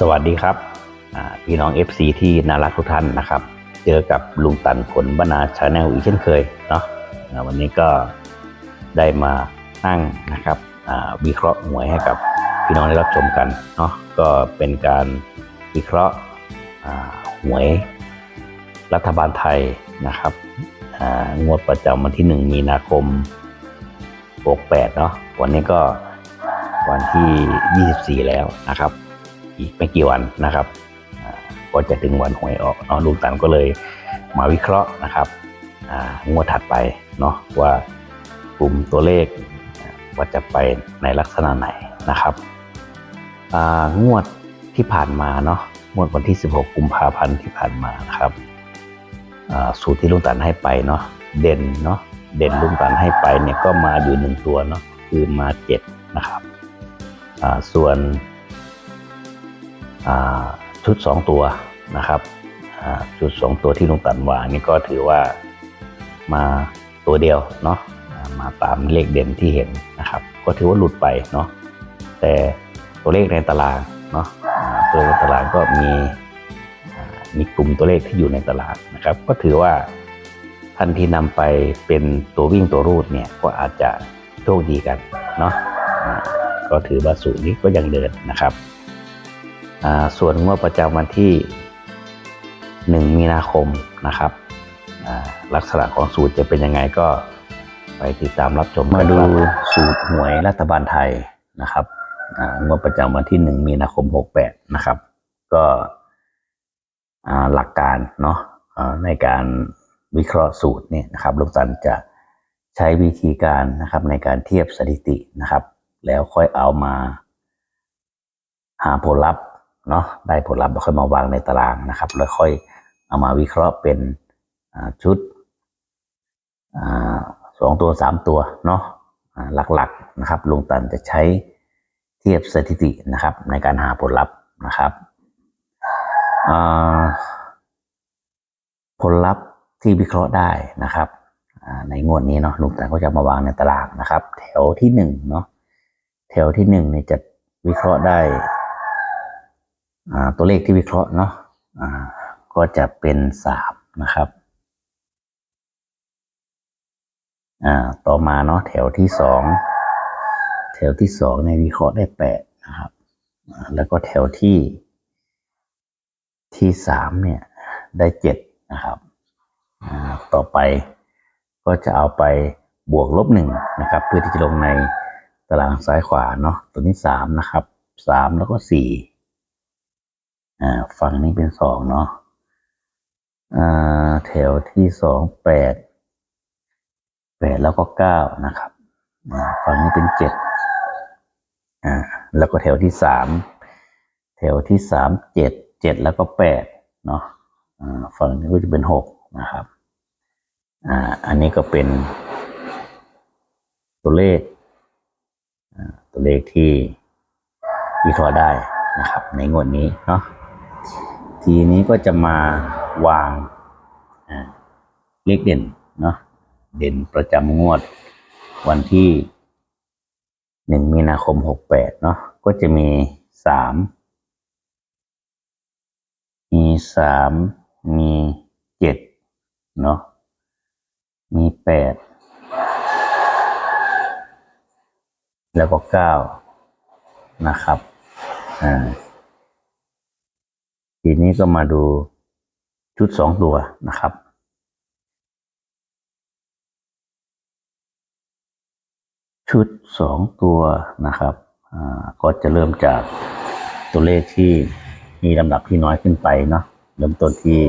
สวัสดีครับพี่น้อง FC ที่น่ารักทุกท่านนะครับ เจอกับลุงตันผลบรรณาชาแนลอีกเช่นเคยเนาะวันนี้ก็ได้มานั่งนะครับวิเคราะห์หวยให้กับพี่น้องได้รับชมกันเนาะก็เป็นการวิเคราะห์หวยรัฐบาลไทยนะครับงวดประจำวันที่ 1 มีนาคม 68 เนาะวันนี้ก็วันที่ 24 แล้วนะครับ อีกไม่กี่วันนะครับก็จะถึงวันหวยออกเนาะลุงตันก็เลยมาวิเคราะห์นะครับงวดถัดไปเนาะว่ากลุ่มตัวเลขว่าจะไปในลักษณะไหนนะครับงวดที่ผ่านมาเนาะงวดวันที่ 16 กุมภาพันธ์ที่ผ่านมานะครับสูตรที่ลุงตันให้ไปเนาะเด่นเนาะเด่นลุงตันให้ไปเนี่ยก็มาอยู่หนึ่งตัวเนาะคือมาเจ็ดนะครับส่วน ชุด 2 ตัวนะครับชุด 2 ตัวที่ลุงตันวางนี่ก็ถือว่ามาตัวเดียวเนาะมาตามเลขเด่นที่เห็นนะครับ ก็ถือว่าหลุดไปเนาะแต่ตัวเลขในตารางเนาะตัวในตารางก็มีมีกลุ่มตัวเลขที่อยู่ในตารางนะครับ ก็ถือว่าท่านที่นำไปเป็นตัววิ่งตัวรูดเนี่ยก็อาจจะโชคดีกันเนาะก็ถือว่าสูตรนี้ก็ยังเดินนะครับ ส่วนงวดประจำวันที่ 1 มีนาคมนะครับลักษณะของสูตรจะเป็นยังไงก็ไปติดตามรับชมมาดูสูตรหวยรัฐบาลไทยนะครับงวดประจำวันที่ 1 มีนาคม 68 นะครับ ก็หลักการเนาะในการวิเคราะห์สูตรเนี่ยนะครับลุงตันจะใช้วิธีการนะครับในการเทียบสถิตินะครับ แล้วค่อยเอามาหาผลลัพธ์ เนาะได้ผลลัพธ์แล้วค่อยมาวางในตารางนะครับ แล้วค่อยเอามาวิเคราะห์เป็นชุดอสองตัวสามตัวเนาะหลักๆนะครับลุงตันจะใช้เทียบสถิตินะครับ ในการหาผลลัพธ์นะครับผลลัพธ์ที่วิเคราะห์ได้นะครับในงวดนี้เนาะลุงตันก็จะมาวางในตารางนะครับ แถวที่หนึ่งเนาะแถวที่หนึ่งเนี่ยจะวิเคราะห์ได้ ตัวเลขที่วิเคราะห์เนาะก็จะเป็นสามนะครับต่อมาเนาะแถวที่สองแถวที่สองในวิเคราะห์ได้แปดนะครับแล้วก็แถวที่ที่สามเนี่ยได้เจ็ดนะครับต่อไปก็จะเอาไปบวกลบหนึ่งนะครับ เพื่อที่จะลงในตารางซ้ายขวาเนาะตัวนี้สามนะครับสามแล้วก็สี่ อ่าฝั่งนี้เป็นสองเนาะอ่าแถวที่สองแปดแปดแล้วก็เก้านะครับฝั่งนี้เป็นเจ็ดอ่าแล้วก็แถวที่สามแถวที่สามเจ็ดเจ็ดแล้วก็แปดเนาะฝั่งนี้ก็จะเป็นหกนะครับอ่าอันนี้ก็เป็น ตัวเลขตัวเลขที่วิเคราะห์ได้นะครับ ในงวดนี้เนาะ ทีนี้ก็จะมาวางเลขเด่นเนาะเด่นประจำงวด วันที่หนึ่งมีนาคมหกแปดเนาะก็จะมีสามมีสามมีเจ็ดเนาะมีแปดแล้วก็เก้านะครับอ่า ทีนี้ก็มาดูชุดสองตัวนะครับ ชุดสองตัวนะครับก็จะเริ่มจากตัวเลขที่มีลำดับที่น้อยขึ้นไปเนาะเริ่มต้นที่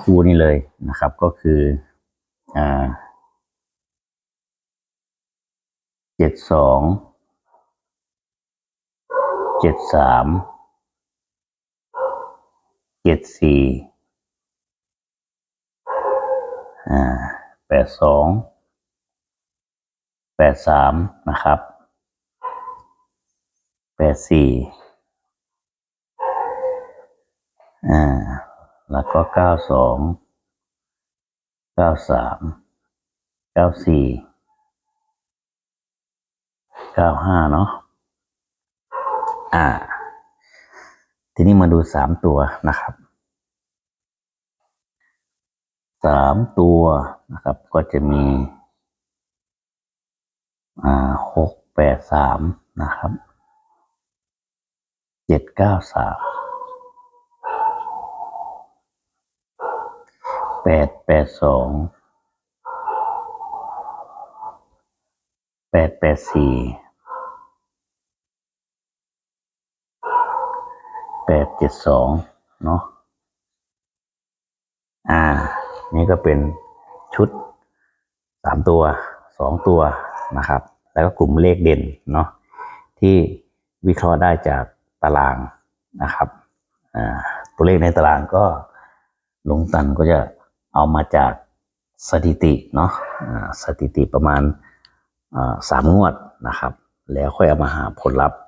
คู่นี้เลยนะครับ ก็คือเจ็ดสองเจ็ดสาม เจ็ดสี่อ่าแปดสองแปดสามนะครับแปดสี่อ่า แล้วก็เก้าสองเก้าสามเก้าสี่เก้าห้าเนาะอ่า ทีนี้มาดูสามตัวนะครับสามตัวนะครับ ก็จะมีอ่าหกแปดสามนะครับเจ็ดเก้าสามแปดแปดสองแปดแปดสี่ แปดเจ็ดสองเนาะอ่า นี่ก็เป็นชุดสามตัวสองตัวนะครับ แล้วก็กลุ่มเลขเด่นเนาะที่วิเคราะห์ได้จากตารางนะครับอ่าตัวเลขในตารางก็ลงตันก็จะเอามาจากสถิติเนาะอ่าสถิติประมาณสามงวดนะครับ แล้วค่อยเอามาหาผลลัพธ์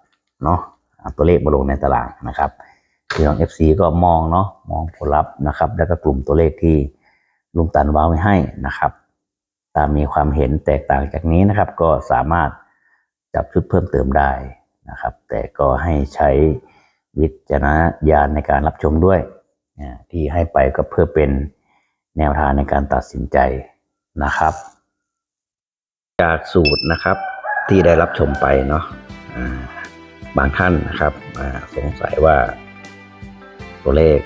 เนาะตัวเลขมาลงในตารางนะครับ พี่น้อง FC ก็มองเนาะมองผลลัพธ์นะครับ แล้วก็กลุ่มตัวเลขที่ลุงตันวางไว้ให้นะครับ ตามมีความเห็นแตกต่างจากนี้นะครับ ก็สามารถจับชุดเพิ่มเติมได้นะครับ แต่ก็ให้ใช้วิจารณญาณในการรับชมด้วยที่ให้ไปก็เพื่อเป็นแนวทางในการตัดสินใจนะครับ จากสูตรนะครับที่ได้รับชมไปเนาะบางท่านนะครับสงสัยว่า ตัวเลข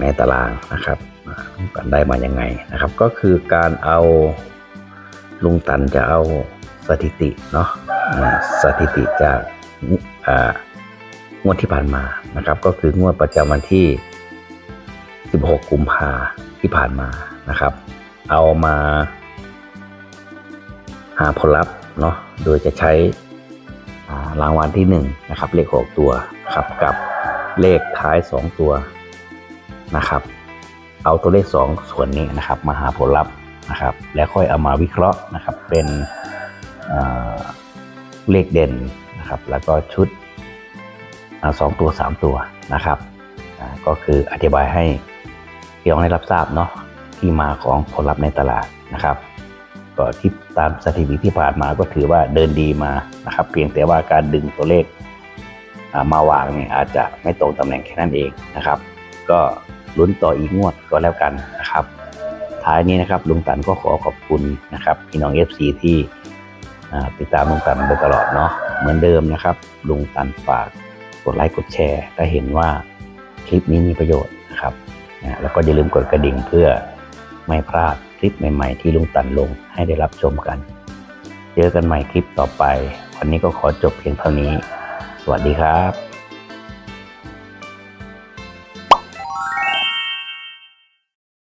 ในตารางนะครับอ่าลุงตันได้มายังไงนะครับ ก็คือการเอาลุงตันจะเอาสถิติเนาะสถิติจากงวดที่ผ่านมานะครับ ก็คืองวดประจำวันที่ 16 กุมภาที่ผ่านมานะครับ เอามาหาผลลัพธ์เนาะโดยจะใช้รางวัลที่หนึ่งนะครับเลขหกตัวครับกับ เลขท้ายสองตัวนะครับ เอาตัวเลขสองส่วนนี้นะครับ มาหาผลลัพธ์นะครับ แล้วค่อยเอามาวิเคราะห์นะครับ เป็นอ่าเลขเด่นนะครับ แล้วก็ชุดสองตัวสามตัวนะครับก็คืออธิบายให้พี่น้องได้รับทราบเนาะที่มาของผลลัพธ์ในตลาดนะครับก็ที่ตามสถิติที่ผ่านมาก็ถือว่าเดินดีมานะครับ เพียงแต่ว่าการดึงตัวเลข มาวางเนี่ยอาจจะไม่ตรงตำแหน่งแค่นั้นเองนะครับ ก็ลุ้นต่ออีกงวดก็แล้วกันนะครับ ท้ายนี้นะครับลุงตันก็ขอขอบคุณนะครับพี่น้อง FC ที่อ่ติดตามลุงตันมาตลอดเนาะเหมือนเดิมนะครับ ลุงตันฝากกดไลค์กดแชร์ถ้าเห็นว่าคลิปนี้มีประโยชน์นะครับนะแล้วก็อย่าลืมกดกระดิ่งเพื่อไม่พลาดคลิปใหม่ๆ ที่ลุงตันลงให้ได้รับชมกัน เจอกันใหม่คลิปต่อไป วันนี้ก็ขอจบเพียงเท่านี้ วัสดีครับ